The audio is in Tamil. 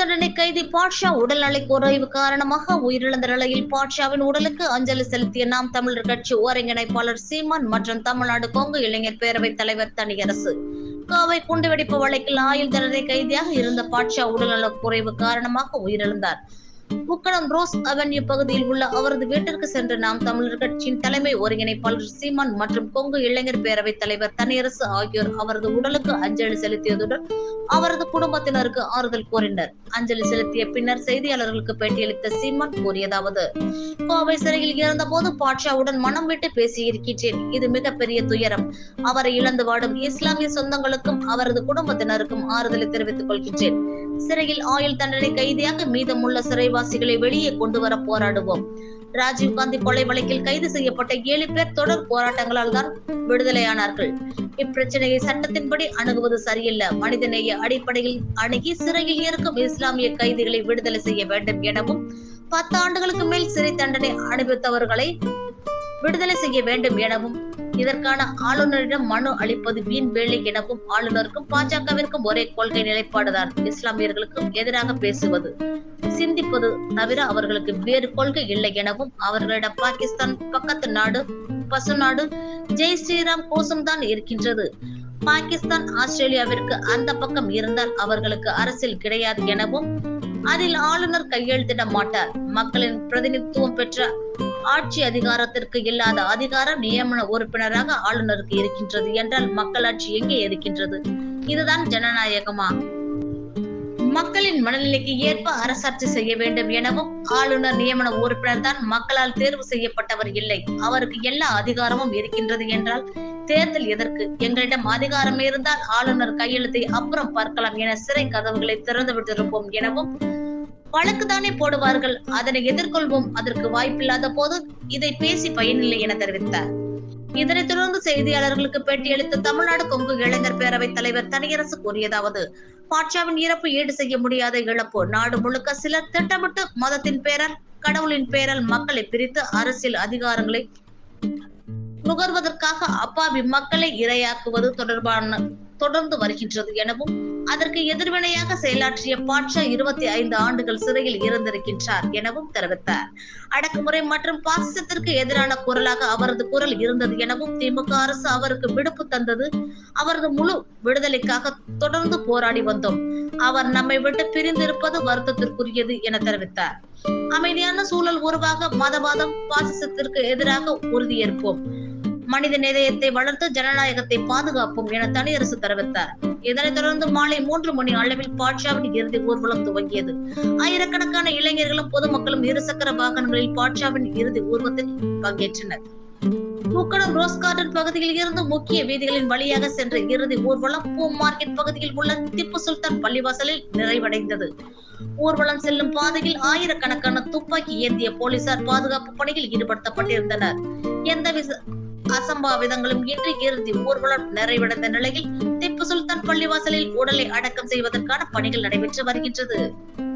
தண்டனை கைதி பாட்ஷா உடல்நலை குறைவு காரணமாக உயிரிழந்த நிலையில் பாட்ஷாவின் உடலுக்கு அஞ்சலி செலுத்திய நாம் தமிழர் கட்சி ஒருங்கிணைப்பாளர் சீமான் மற்றும் தமிழ்நாடு கொங்கு இளைஞர் பேரவைத் தலைவர் தனியரசு. கோவை குண்டுவெடிப்பு வழக்கில் ஆயுள் தண்டனை கைதியாக இருந்த பாட்ஷா உடல்நலக் குறைவு காரணமாக உயிரிழந்தார். முக்கடம் ரோஸ் அவென்யூ பகுதியில் உள்ள அவரது வீட்டிற்கு சென்ற நாம் தமிழர் கட்சியின் தலைமை ஒருங்கிணைப்பாளர் சீமான் மற்றும் கொங்கு இளைஞர் பேரவைத் தலைவர் தனியரசு ஆகியோர் அவரது உடலுக்கு அஞ்சலி செலுத்தியதுடன் அவரது குடும்பத்தினருக்கு ஆறுதல் கூறினர். அஞ்சலி செலுத்திய பின்னர் செய்தியாளர்களுக்கு பேட்டியளித்த சீமான் கூறியதாவது கோவை சிறையில் இருந்தபோது பாட்ஷாவுடன் மனம் விட்டு பேசியிருக்கிறேன். இது மிகப்பெரிய துயரம். அவரை இழந்து வாடும் இஸ்லாமிய சொந்தங்களுக்கும் அவரது குடும்பத்தினருக்கும் ஆறுதலை தெரிவித்துக் கொள்கின்றேன் சிறையில் ஆயுள் தண்டனை கைதியாக மீதமுள்ள சிறைவாசிகளை வெளியே கொண்டு வர போராடுவோம். ராஜீவ் காந்தி கொலை வழக்கில் கைது செய்யப்பட்ட ஏழு பேர் தொடர் போராட்டங்களால் தான் விடுதலையானார்கள். இப்பிரச்சனையை சட்டத்தின்படி அணுகுவது சரியில்லை. மனிதநேய அடிப்படையில் அணுகி சிறையில் இருக்கும் இஸ்லாமிய கைதிகளை விடுதலை செய்ய வேண்டும் எனவும் பத்து ஆண்டுகளுக்கு மேல் சிறை தண்டனை அனுபவித்தவர்களை விடுதலை செய்ய வேண்டும் எனவும் இதற்கான ஆளுநரிடம் மனு அளிப்பது வீண் வேலை எனவும் ஆளுநருக்கும் பாஜகவிற்கும் ஒரே கொள்கை நிலைப்பாடுதான். இஸ்லாமியர்களுக்கும் எதிராக பேசுவது. சிந்திப்பது தவிர அவர்களுக்கு வேறு கொள்கை இல்லை எனவும் அவர்களிடம் பாகிஸ்தான் பக்கத்து நாடு பசுநாடு ஜெய் ஸ்ரீராம் கோஷம்தான் இருக்கின்றது. பாகிஸ்தான் ஆஸ்திரேலியாவிற்கு அந்த பக்கம் இருந்தால் அவர்களுக்கு அரசியல் கிடையாது எனவும் அதில் ஆளுநர் கையெழுத்திட மாட்டார். மக்களின் பிரதிநிதித்துவம் பெற்ற ஆட்சி அதிகாரத்திற்கு இல்லாத அதிகாரம் நியமன உறுப்பினராக ஆளுநருக்கு இருக்கின்றது என்றால் மக்களாட்சி எங்கே இருக்கின்றது? இதுதான் ஜனநாயகமா? மக்களின் மனநிலைக்கு ஏற்ப அரசாட்சி செய்ய வேண்டும் எனவும் ஆளுநர் நியமன உறுப்பினர் தான் மக்களால் தேர்வு செய்யப்பட்டவர் இல்லை. அவருக்கு எல்லா அதிகாரமும் இருக்கின்றது என்றால் தேர்தல் எதற்கு? எங்களிடம் அதிகாரம் இருந்தால் ஆளுநர் கையெழுத்தை அப்புறம் பார்க்கலாம் என சிறை கதவுகளை திறந்து விட்டிருப்போம் எனவும் வழக்கு தானே போடுவார்கள். அதனை எதிர்கொள்வோம். அதற்கு வாய்ப்பில்லாத போது இதை பேசி பயனில்லை என தெரிவித்தார். இதனைத் தொடர்ந்து செய்தியாளர்களுக்கு பேட்டியளித்த தமிழ்நாடு கொங்கு இளைஞர் பேரவைத் தலைவர் தனியரசு கூறியதாவது பாட்ஷாவின் இறப்பு ஈடு செய்ய முடியாத இழப்பு. நாடு முழுக்க சிலர் திட்டமிட்டு மதத்தின் பேரால் கடவுளின் பேரால் மக்களை பிரித்து அரசியல் அதிகாரங்களை நுகர்வதற்காக அப்பாவி மக்களை இரையாக்குவது தொடர்பான தொடர்ந்து வருகின்றது எனவும் அதற்கு எதிர்வினையாக செயலாற்றிய பாட்ஷா இருபத்தி ஐந்து ஆண்டுகள் சிறையில் இருந்திருக்கின்றார் எனவும் தெரிவித்தார். அடக்குமுறை மற்றும் பாசிசத்திற்கு எதிரான குரலாக அவரது குரல் இருந்தது எனவும் திமுக அரசு அவருக்கு விடுப்பு தந்தது. அவரது முழு விடுதலைக்காக தொடர்ந்து போராடி வந்தோம். அவர் நம்மை விட்டு பிரிந்திருப்பது வருத்தத்திற்குரியது என தெரிவித்தார். அமைதியான சூழல் உருவாக மதவாதம் பாசிசத்திற்கு எதிராக உறுதியேற்போம். மனித நேயத்தை வளர்த்து ஜனநாயகத்தை பாதுகாப்போம் என தனியரசு தெரிவித்தார் இதனைத் தொடர்ந்து மாலை மூன்று மணி அளவில் பாட்ஷாவின் இறுதி ஊர்வலம் துவங்கியது. ஆயிரக்கணக்கான இளைஞர்களும் பொதுமக்களும் இருசக்கர வாகனங்களில் பாட்ஷாவின் இறுதி ஊர்வலத்தில் பங்கேற்றனர். முக்கடம் ரோஸ் கார்டன் பகுதியில் இருந்து முக்கிய வீதிகளின் வழியாக சென்ற இறுதி ஊர்வலம் பூ மார்க்கெட் பகுதியில் உள்ள திப்பு சுல்தான் பள்ளிவாசலில் நிறைவடைந்தது. ஊர்வலம் செல்லும் பாதையில் ஆயிரக்கணக்கான துப்பாக்கி ஏந்திய போலீசார் பாதுகாப்பு பணியில் ஈடுபடுத்தப்பட்டிருந்தனர். எந்த அசம்பாவிதங்களும் இன்றி இறுதி ஊர்வலம் நிறைவடைந்த நிலையில் திப்பு சுல்தான் பள்ளிவாசலில் உடலை அடக்கம் செய்வதற்கான பணிகள் நடைபெற்று வருகின்றது.